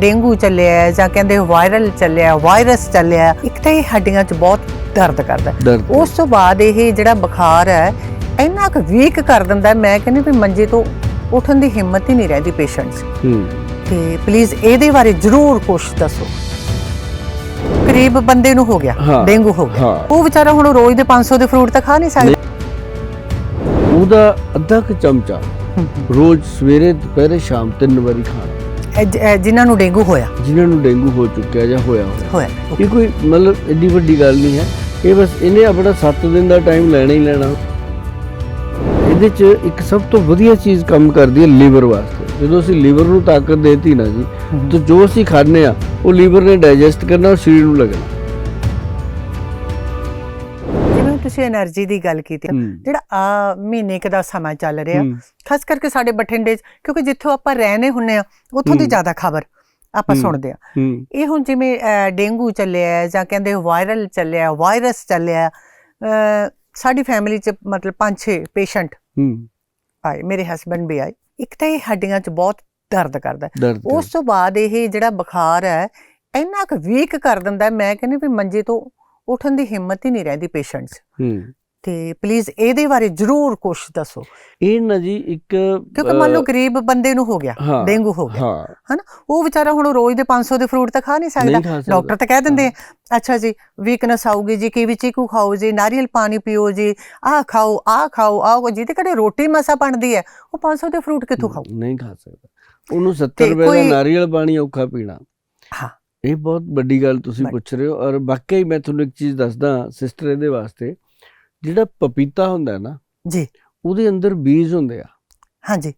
Dengue ਚੱਲਿਆ ਜਾਂ ਕਹਿੰਦੇ ਵਾਇਰਲ ਚੱਲਿਆ ਵਾਇਰਸ ਚੱਲਿਆ ਇੱਕ ਤਾਂ ਇਹ ਹੱਡੀਆਂ 'ਚ ਬਹੁਤ ਦਰਦ ਕਰਦਾ। ਦਰਦ ਉਸ ਤੋਂ ਬਾਅਦ ਇਹ ਜਿਹੜਾ ਬੁਖਾਰ ਹੈ ਇੰਨਾ ਕੁ ਵੀਕ ਕਰ ਦਿੰਦਾ ਹੈ, ਮੈਂ ਕਹਿੰਦੀ ਵੀ ਮੰਜੇ ਤੋਂ ਉੱਠਣ ਦੀ ਹਿੰਮਤ ਹੀ ਨਹੀਂ ਰਹਿੰਦੀ ਪੇਸ਼ੈਂਟਸ ਹੂੰ। ਤੇ ਪਲੀਜ਼ ਇਹਦੇ ਬਾਰੇ ਜ਼ਰੂਰ ਕੁਝ ਦੱਸੋ। ਕਰੀਬ ਬੰਦੇ ਨੂੰ ਹੋ ਗਿਆ ਹਾਂ, ਡੇਂਗੂ ਹੋ ਗਿਆ। ਹਾਂ। ਉਹ ਵਿਚਾਰਾ ਹੁਣ ਰੋਜ਼ ਦੇ 500 ਦੇ ਫਰੂਟ ਤਾਂ ਖਾ ਨਹੀਂ ਸਕਦਾ। ਉਹਦਾ ਅੱਧਾ ਕੁ ਚਮਚਾ ਰੋਜ਼ ਸਵੇਰੇ ਦੁਪਹਿਰੇ ਸ਼ਾਮ ਤਿੰਨ ਵਾਰੀ ਖਾਣਾ। ਇਹ ਜਿਨ੍ਹਾਂ ਨੂੰ ਡੇਂਗੂ ਹੋਇਆ। ਜਿਨ੍ਹਾਂ ਨੂੰ ਡੇਂਗੂ ਹੋ ਚੁੱਕਿਆ ਜਾਂ ਹੋਇਆ ਹੋਇਆ ਹੋਇਆ ਇਹ ਕੋਈ ਮਤਲਬ ਏਡੀ ਵੱਡੀ ਗੱਲ ਨਹੀਂ ਹੈ। ਇਹ ਬਸ ਇਹਨੇ ਆਪਣਾ 7 ਦਿਨ ਦਾ ਟਾਈਮ ਲੈਣਾ ਹੀ ਲੈਣਾ। ਇਹਦੇ 'ਚ ਇੱਕ ਸਭ ਤੋਂ ਵਧੀਆ ਚੀਜ਼ ਕੰਮ ਕਰਦੀ ਹੈ ਲੀਵਰ ਵਾਸਤੇ। ਜਦੋਂ ਅਸੀਂ ਲੀਵਰ ਨੂੰ ਤਾਕਤ ਦੇਤੀ ਨਾ ਜੀ ਤਾਂ ਜੋ ਅਸੀਂ ਖਾਂਦੇ ਆ ਉਹ ਲੀਵਰ ਨੇ ਡਾਈਜੈਸਟ ਕਰਨਾ ਔਰ ਸਰੀਰ ਨੂੰ ਲੱਗਣਾ। ਤੁਸੀਂ એનર્ਜੀ ਦੀ ਗੱਲ ਕੀਤੀ ਜਿਹੜਾ ਆ ਮਹੀਨੇ ਕ ਸਮਾਂ ਚੱਲ ਰਿਹਾ ਖਾਸ ਕਰਕੇ ਸਾਡੇ ਬਠਿੰਡੇ ਕਿਉਂਕਿ ਜਿੱਥੋਂ ਆਪਾਂ ਰਹਿਨੇ ਹੁੰਨੇ ਆ ਉੱਥੋਂ ਦੀ ਜ਼ਿਆਦਾ ਖਬਰ ਆਪਾਂ ਸੁਣਦੇ ਆ। ਇਹ ਹੁਣ ਜਿਵੇਂ ਡੇਂਗੂ ਚੱਲਿਆ ਜਾਂ ਕਹਿੰਦੇ ਵਾਇਰਲ ਚੱਲਿਆ ਵਾਇਰਸ ਚੱਲਿਆ ਸਾਡੀ ਫੈਮਿਲੀ ਚ ਮਤਲਬ ਪੰਜ ਛੇ ਪੇਸ਼ੈਂਟ ਆਏ ਮੇਰੇ ਹਸਬੰਡ ਵੀ ਆਏ। ਇੱਕ ਤਾਂ ਇਹ ਹੱਡੀਆਂ ਚ ਬਹੁਤ ਦਰਦ ਕਰਦਾ ਉਸ ਤੋਂ ਬਾਅਦ ਇਹ ਜਿਹੜਾ ਬੁਖਾਰ ਹੈ ਇੰਨਾ ਕੁ ਵੀਕ ਕਰ ਦਿੰਦਾ ਮੈਂ ਕਹਿੰਦੀ ਵੀ ਮੰਜੇ ਤੋਂ ਉੱਠਣ ਦੀ ਹਿੰਮਤ ਹੀ ਨਹੀਂ ਰਹਿੰਦੀ ਪੇਸ਼ੈਂਟਸ ਹੂੰ। ਤੇ ਪਲੀਜ਼ ਇਹਦੇ ਬਾਰੇ ਜ਼ਰੂਰ ਕੁਝ ਦੱਸੋ। ਇਹ ਨਾ ਜੀ ਇੱਕ ਕਿਉਂਕਿ ਮੰਨ ਲਓ ਗਰੀਬ ਬੰਦੇ ਨੂੰ ਹੋ ਗਿਆ ਡੇਂਗੂ ਹੋ ਗਿਆ ਹਨਾ? ਉਹ ਵਿਚਾਰਾ ਹੁਣ ਰੋਜ਼ ਦੇ 500 ਦੇ ਫਰੂਟ ਤਾਂ ਖਾ ਨਹੀਂ ਸਕਦਾ। ਡਾਕਟਰ ਤਾਂ ਕਹਿ ਦਿੰਦੇ ਅੱਛਾ ਜੀ ਵੀਕਨੈਸ ਆਊਗੀ ਜੀ ਕੀਵੀ ਚੀਕੂ ਖਾਓ ਜੀ ਨਾਰੀਅਲ ਪਾਣੀ ਪੀਓ ਜੀ ਆਹ ਖਾਓ ਆਹ ਖਾਓ ਆਹ ਜਿਹਦੇ ਕਦੇ ਰੋਟੀ ਮਸਾ ਬਣਦੀ ਹੈ ਉਹ 500 ਦੇ ਫਰੂਟ ਕਿੱਥੋਂ ਖਾਓ ਨਹੀਂ ਖਾ ਸਕਦਾ। ਉਹਨੂੰ 70 ਤੇ ਰੁਪਏ ਦਾ ਨਾਰੀਅਲ ਪਾਣੀ ਔਖਾ ਪੀਣਾ। ਹਾਂ। ਇਹ ਬਹੁਤ ਵੱਡੀ ਗੱਲ ਤੁਸੀਂ। ਪੁੱਛ ਰਹੇ ਹੋ ਔਰ ਵਾਕਈ ਮੈਂ ਤੁਹਾਨੂੰ ਇੱਕ ਚੀਜ਼ ਦੱਸਦਾ ਸਿਸਟਰ ਇਹਦੇ ਵਾਸਤੇ ਜਿਹੜਾ ਪਪੀਤਾ ਹੁੰਦਾ ਹੈ ਨਾ ਜੀ। ਉਹਦੇ ਅੰਦਰ ਬੀਜ ਹੁੰਦੇ ਆ। ਹਾਂਜੀ।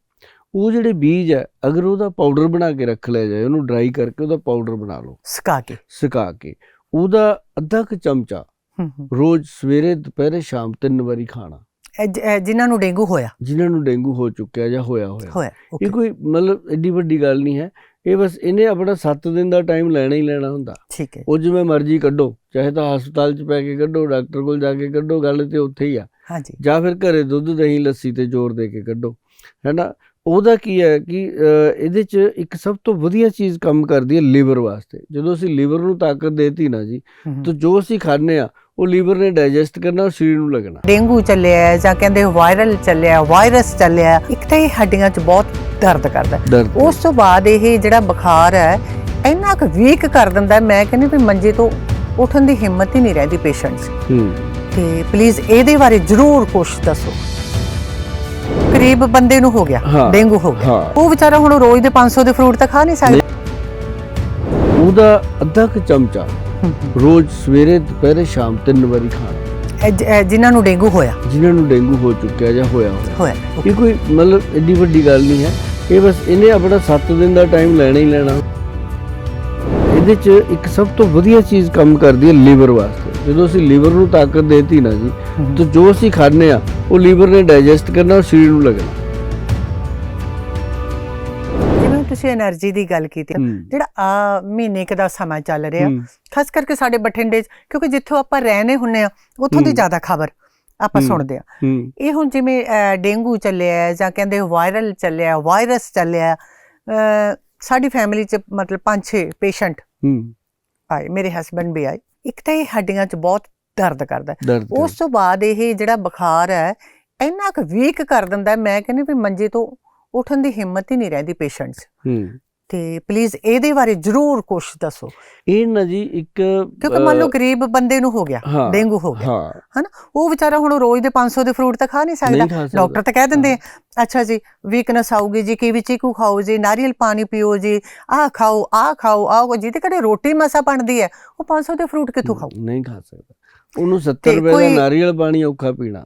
ਉਹ ਜਿਹੜੇ ਬੀਜ ਹੈ ਅਗਰ ਉਹਦਾ ਪਾਊਡਰ ਬਣਾ ਕੇ ਰੱਖ ਲਿਆ ਜਾਏ ਉਹਨੂੰ ਡਰਾਈ ਕਰਕੇ ਉਹਦਾ ਪਾਊਡਰ ਬਣਾ ਲਓ। ਸੁਕਾ ਕੇ। ਸੁਕਾ ਕੇ। ਉਹਦਾ ਅੱਧਾ ਕੁ ਚਮਚਾ ਰੋਜ਼ ਸਵੇਰੇ ਦੁਪਹਿਰੇ ਸ਼ਾਮ ਤਿੰਨ ਵਾਰੀ ਖਾਣਾ। ਜਿਨ੍ਹਾਂ ਨੂੰ ਡੇਂਗੂ ਹੋਇਆ। ਜਿਨ੍ਹਾਂ ਨੂੰ ਡੇਂਗੂ ਹੋ ਚੁੱਕਿਆ ਜਾਂ ਹੋਇਆ ਹੋਇਆ। ਇਹ ਕੋਈ ਮਤਲਬ ਏਡੀ ਵੱਡੀ ਗੱਲ ਨਹੀਂ ਹੈ। ਇਹ ਬਸ ਇਹਨੇ ਆਪਣਾ 7 ਦਿਨ ਦਾ ਟਾਈਮ ਲੈਣਾ ਹੀ ਲੈਣਾ ਹੁੰਦਾ। ਠੀਕ ਹੈ। ਉਹ ਜਿਵੇਂ ਮਰਜ਼ੀ ਕੱਢੋ ਚਾਹੇ ਤਾਂ ਹਸਪਤਾਲ 'ਚ ਪੈ ਕੇ ਕੱਢੋ ਡਾਕਟਰ ਕੋਲ ਜਾ ਕੇ ਕੱਢੋ ਗੱਲ ਤੇ ਉੱਥੇ ਹੀ ਆ। ਹਾਂਜੀ। ਜਾਂ ਫਿਰ ਘਰੇ ਦੁੱਧ ਦਹੀਂ ਲੱਸੀ ਤੇ ਜ਼ੋਰ ਦੇ ਕੇ ਕੱਢੋ। ਹੈਨਾ? ਉਹਦਾ ਕੀ ਹੈ ਕਿ ਇਹਦੇ 'ਚ ਇੱਕ ਸਭ ਤੋਂ ਵਧੀਆ ਚੀਜ਼ ਕੰਮ ਕਰਦੀ ਹੈ ਲੀਵਰ ਵਾਸਤੇ। ਜਦੋਂ ਅਸੀਂ ਲੀਵਰ ਨੂੰ ਤਾਕਤ ਦੇਤੀ ਨਾ ਜੀ ਹੂੰ ਹੂੰ। ਤਾਂ ਜੋ ਅਸੀਂ ਖਾਂਦੇ ਆ ਉਹ ਲੀਵਰ ਨੇ ਡਾਈਜੈਸਟ ਕਰਨਾ ਸਰੀਰ ਨੂੰ ਲੱਗਣਾ। ਡੇਂਗੂ ਚੱਲਿਆ ਹੈ ਜਾਂ ਕਹਿੰਦੇ ਵਾਇਰਲ ਚੱਲਿਆ ਹੈ, ਵਾਇਰਸ ਚੱਲਿਆ ਹੈ, ਇੱਕ ਤਾਂ ਇਹ ਹੱਡੀਆਂ 'ਚ ਬਹੁਤ ਦਰਦ ਕਰਦਾ ਉਸ ਤੋਂ ਬਾਅਦ ਇਹ ਜਿਹੜਾ ਬੁਖਾਰ ਹੈ ਇੰਨਾ ਕੁ ਵੀਕ ਕਰ ਦਿੰਦਾ ਮੈਂ ਕਹਿੰਦੀ ਵੀ ਮੰਜੇ ਤੋਂ ਉੱਠਣ ਦੀ ਹਿੰਮਤ ਹੀ ਨਹੀਂ ਰਹਿੰਦੀ ਪੇਸ਼ੈਂਟਸ ਹੂੰ। ਤੇ ਪਲੀਜ਼ ਇਹਦੇ ਬਾਰੇ ਜ਼ਰੂਰ ਕੁਝ ਦੱਸੋ। ਕਰੀਬ ਬੰਦੇ ਨੂੰ ਹੋ ਗਿਆ ਡੇਂਗੂ ਹੋ ਗਿਆ। ਉਹ ਵਿਚਾਰਾ ਹੁਣ ਰੋਜ਼ ਦੇ 500 ਦੇ ਫਰੂਟ ਤਾਂ ਖਾ ਨਹੀਂ ਸਕਦਾ। ਉਹਦਾ ਅੱਧਾ ਕੁ ਚਮਚਾ। ਰੋਜ਼ ਸਵੇਰੇ ਦੁਪਹਿਰੇ ਸ਼ਾਮ ਤਿੰਨ ਵਾਰੀ ਖਾਣਾ। ਇਹ ਜ- ਇਹ ਜਿਨ੍ਹਾਂ ਨੂੰ ਡੇਂਗੂ ਹੋਇਆ? ਜਿਨ੍ਹਾਂ ਨੂੰ ਡੇਂਗੂ ਹੋ ਚੁੱਕਿਆ ਜਾਂ ਹੋਇਆ ਹੋਇਆ। ਹੋਇਆ ਇਹ ਕੋਈ ਮਤਲਬ ਏਡੀ ਵੱਡੀ ਗੱਲ ਨਹੀਂ ਹੈ। ਇਹ ਬਸ ਇਹਨੇ ਆਪਣਾ 7 ਦਿਨ ਦਾ ਟਾਈਮ ਲੈਣਾ ਹੀ ਲੈਣਾ। ਇਹਦੇ 'ਚ ਇੱਕ ਸਭ ਤੋਂ ਵਧੀਆ ਚੀਜ਼ ਕੰਮ ਕਰਦੀ ਹੈ ਲੀਵਰ ਵਾਸਤੇ। ਜਦੋਂ ਅਸੀਂ ਲੀਵਰ ਨੂੰ ਤਾਕਤ ਦੇਤੀ ਨਾ ਜੀ। ਤਾਂ ਜੋ ਅਸੀਂ ਖਾਂਦੇ ਆ ਉਹ ਲੀਵਰ ਨੇ ਡਾਈਜੈਸਟ ਕਰਨਾ ਔਰ ਸਰੀਰ ਨੂੰ ਲੱਗਣਾ। ਤੁਸੀਂ એનર્ਜੀ ਦੀ ਗੱਲ ਕੀਤੀ ਜਿਹੜਾ ਆ ਮਹੀਨੇ ਕ ਦਾ ਸਮਾਂ ਚੱਲ ਰਿਹਾ ਖਾਸ ਕਰਕੇ ਸਾਡੇ ਬਠਿੰਡੇ ਚ ਕਿਉਂਕਿ ਜਿੱਥੋਂ ਆਪਾਂ ਰਹਿਨੇ ਹੁੰਨੇ ਆ ਉੱਥੋਂ ਦੀ ਜ਼ਿਆਦਾ ਖਬਰ ਆਪਾਂ ਸੁਣਦੇ ਆ ਇਹ ਹੁਣ ਜਿਵੇਂ ਡੇਂਗੂ ਚੱਲਿਆ ਜਾਂ ਕਹਿੰਦੇ ਵਾਇਰਲ ਚੱਲਿਆ ਵਾਇਰਸ ਚੱਲਿਆ ਸਾਡੀ ਫੈਮਿਲੀ ਚ ਮਤਲਬ 5-6 ਪੇਸ਼ੈਂਟ ਆਏ ਮੇਰੇ ਹਸਬੰਡ ਵੀ ਆਏ। ਇੱਕ ਤਾਂ ਇਹ ਹੱਡੀਆਂ ਚ ਬਹੁਤ ਦਰਦ ਕਰਦਾ ਉਸ ਤੋਂ ਬਾਅਦ ਇਹ ਜਿਹੜਾ ਬੁਖਾਰ ਹੈ ਇੰਨਾ ਕੁ ਵੀਕ ਕਰ ਦਿੰਦਾ ਮੈਂ ਕਹਿੰਦੀ ਵੀ ਮੰਜੇ ਤੋਂ ਉੱਠਣ ਦੀ ਹਿੰਮਤ ਹੀ ਨਹੀਂ ਰਹਿੰਦੀ ਪੇਸ਼ੈਂਟਸ ਹੂੰ। ਤੇ ਪਲੀਜ਼ ਇਹਦੇ ਬਾਰੇ ਜ਼ਰੂਰ ਕੁਝ ਦੱਸੋ। ਇਹ ਨਾ ਜੀ ਇੱਕ ਕਿਉਂਕਿ ਮੰਨ ਲਓ ਗਰੀਬ ਬੰਦੇ ਨੂੰ ਹੋ ਗਿਆ ਡੇਂਗੂ ਹੋ ਗਿਆ ਹਨਾ? ਉਹ ਵਿਚਾਰਾ ਹੁਣ ਰੋਜ਼ ਦੇ 500 ਦੇ ਫਰੂਟ ਤਾਂ ਖਾ ਨਹੀਂ ਸਕਦਾ। ਡਾਕਟਰ ਤਾਂ ਕਹਿ ਦਿੰਦੇ ਅੱਛਾ ਜੀ ਵੀਕਨੈਸ ਆਊਗੀ ਜੀ ਕੀਵੀ ਚੀਕੂ ਖਾਓ ਜੀ ਨਾਰੀਅਲ ਪਾਣੀ ਪੀਓ ਜੀ ਆਹ ਖਾਓ ਆਹ ਖਾਓ ਆਹ ਜਿਹਦੇ ਕਦੇ ਰੋਟੀ ਮਸਾ ਬਣਦੀ ਹੈ ਉਹ 500 ਦੇ ਫਰੂਟ ਕਿੱਥੋਂ ਖਾਓ ਨਹੀਂ ਖਾ ਸਕਦਾ। ਉਹਨੂੰ 70 ਤੇ ਰੁਪਏ ਦਾ ਨਾਰੀਅਲ ਪਾਣੀ ਔਖਾ ਪੀਣਾ।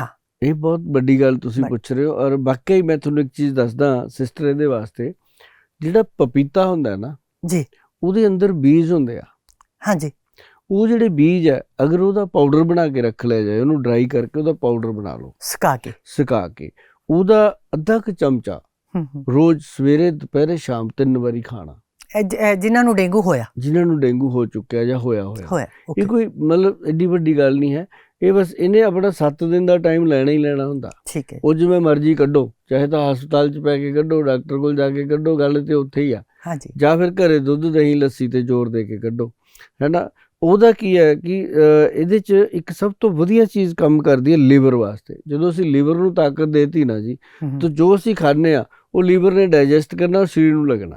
ਹਾਂ। ਇਹ ਬਹੁਤ ਵੱਡੀ ਗੱਲ ਤੁਸੀਂ। ਪੁੱਛ ਰਹੇ ਹੋ ਔਰ ਵਾਕਈ ਮੈਂ ਤੁਹਾਨੂੰ ਇੱਕ ਚੀਜ਼ ਦੱਸਦਾ ਸਿਸਟਰ ਇਹਦੇ ਵਾਸਤੇ ਜਿਹੜਾ ਪਪੀਤਾ ਹੁੰਦਾ ਨਾ ਜੀ। ਉਹਦੇ ਅੰਦਰ ਬੀਜ ਹੁੰਦੇ ਆ। ਹਾਂਜੀ। ਉਹ ਜਿਹੜੇ ਬੀਜ ਹੈ ਅਗਰ ਉਹਦਾ ਪਾਊਡਰ ਬਣਾ ਕੇ ਰੱਖ ਲਿਆ ਜਾਏ ਉਹਨੂੰ ਡਰਾਈ ਕਰਕੇ ਉਹਦਾ ਪਾਊਡਰ ਬਣਾ ਲਓ। ਸੁਕਾ ਕੇ। ਸੁਕਾ ਕੇ। ਉਹਦਾ ਅੱਧਾ ਕੁ ਚਮਚਾ। ਰੋਜ਼ ਸਵੇਰੇ ਦੁਪਹਿਰੇ ਸ਼ਾਮ ਤਿੰਨ ਵਾਰੀ ਖਾਣਾ। ਜਿਨ੍ਹਾਂ ਨੂੰ ਡੇਂਗੂ ਹੋਇਆ। ਜਿਨ੍ਹਾਂ ਨੂੰ ਡੇਂਗੂ ਹੋ ਚੁੱਕਿਆ ਜਾਂ ਹੋਇਆ ਹੋਇਆ। ਇਹ ਕੋਈ ਮਤਲਬ ਏਡੀ ਵੱਡੀ ਗੱਲ ਨਹੀਂ ਹੈ। ਇਹ ਬਸ ਇਹਨੇ ਆਪਣਾ 7 ਦਿਨ ਦਾ ਟਾਈਮ ਲੈਣਾ ਹੀ ਲੈਣਾ ਹੁੰਦਾ। ਠੀਕ ਹੈ। ਉਹ ਜਿਵੇਂ ਮਰਜ਼ੀ ਕੱਢੋ ਚਾਹੇ ਤਾਂ ਹਸਪਤਾਲ 'ਚ ਪੈ ਕੇ ਕੱਢੋ ਡਾਕਟਰ ਕੋਲ ਜਾ ਕੇ ਕੱਢੋ ਗੱਲ ਤੇ ਉੱਥੇ ਹੀ ਆ। ਹਾਂਜੀ। ਜਾਂ ਫਿਰ ਘਰੇ ਦੁੱਧ ਦਹੀਂ ਲੱਸੀ ਤੇ ਜ਼ੋਰ ਦੇ ਕੇ ਕੱਢੋ। ਹੈਨਾ? ਉਹਦਾ ਕੀ ਹੈ ਕਿ ਇਹਦੇ 'ਚ ਇੱਕ ਸਭ ਤੋਂ ਵਧੀਆ ਚੀਜ਼ ਕੰਮ ਕਰਦੀ ਹੈ ਲੀਵਰ ਵਾਸਤੇ। ਜਦੋਂ ਅਸੀਂ ਲੀਵਰ ਨੂੰ ਤਾਕਤ ਦੇਤੀ ਨਾ ਜੀ ਤਾਂ ਜੋ ਅਸੀਂ ਖਾਂਦੇ ਆ ਉਹ ਲੀਵਰ ਨੇ ਡਾਈਜੈਸਟ ਕਰਨਾ ਸਰੀਰ ਨੂੰ ਲੱਗਣਾ।